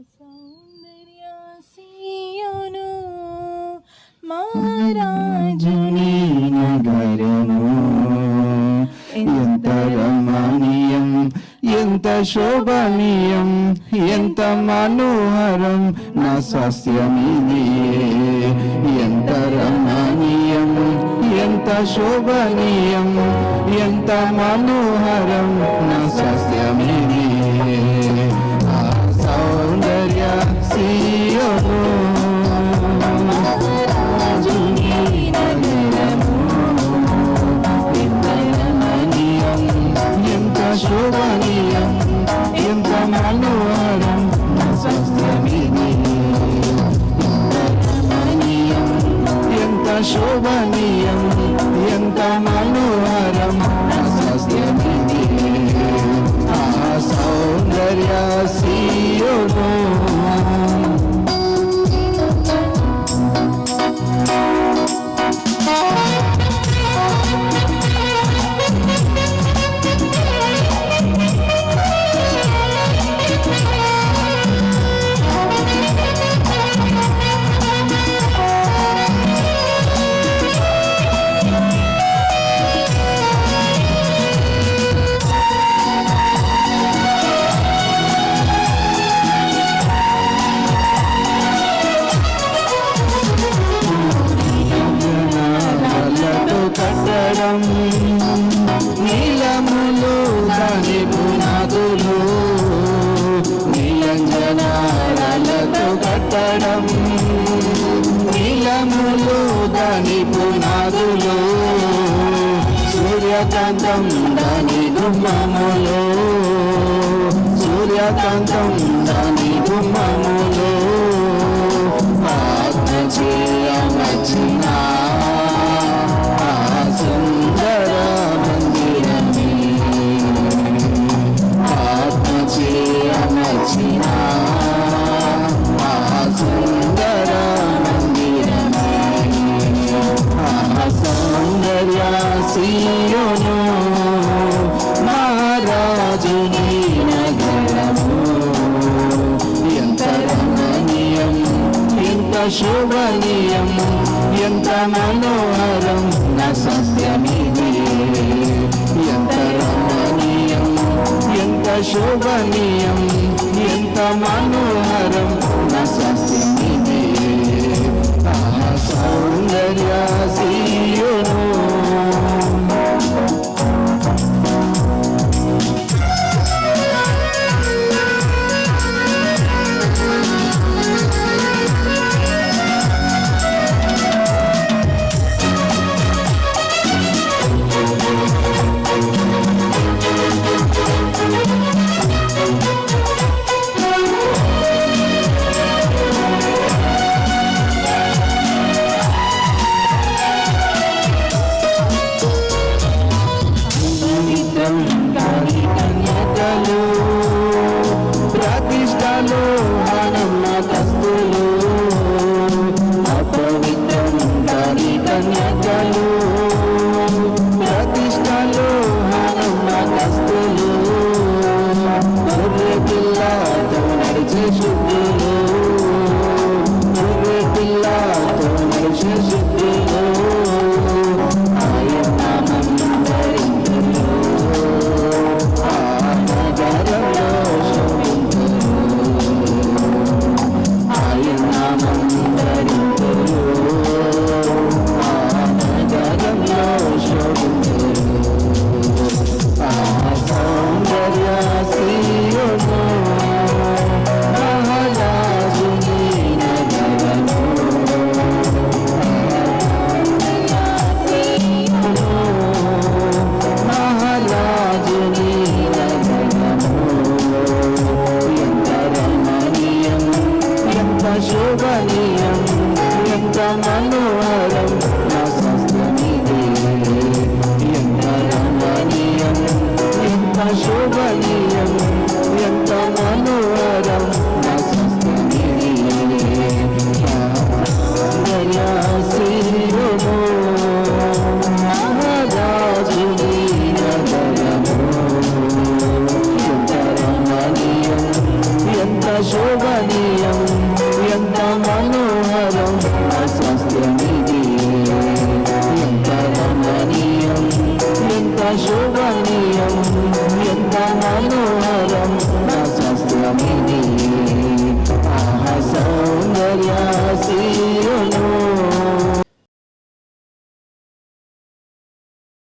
సౌందర్య సీయోను మహారాజుని నగరము ఎంత రమణీయం ఎంత శోభనీయం ఎంత మనోహరం నా స్వాస్థ్యమిది ఎంత రమణీయం ఎంత శోభనీయం ఎంత మనోహరం నా స్వాస్థ్యమిది ఆ సౌందర్య సీయోను ఎంత శోభనీయం ఎంత మనోహరం నా ఎంత శోభనీయం ఎంత మనోహరం సౌందర్య సీయోను కట్టడం నీలములు దాని పునాదులు. సూర్యకాంతం దాని గుమ్మములు సూర్యకాంతం దాని గుమ్మములు ఆత్మ చేయ సౌందర్య సీయోను మహారాజుని నగరము ఎంత రమణీయం ఎంత శోభనీయం ఎంత మనోహరం నా సస్యమిది ఎంత రమణీయం ఎంత శోభనీయం ఎంత మనోహరం నా సస్యమిది సౌందర్యాసి Thank you.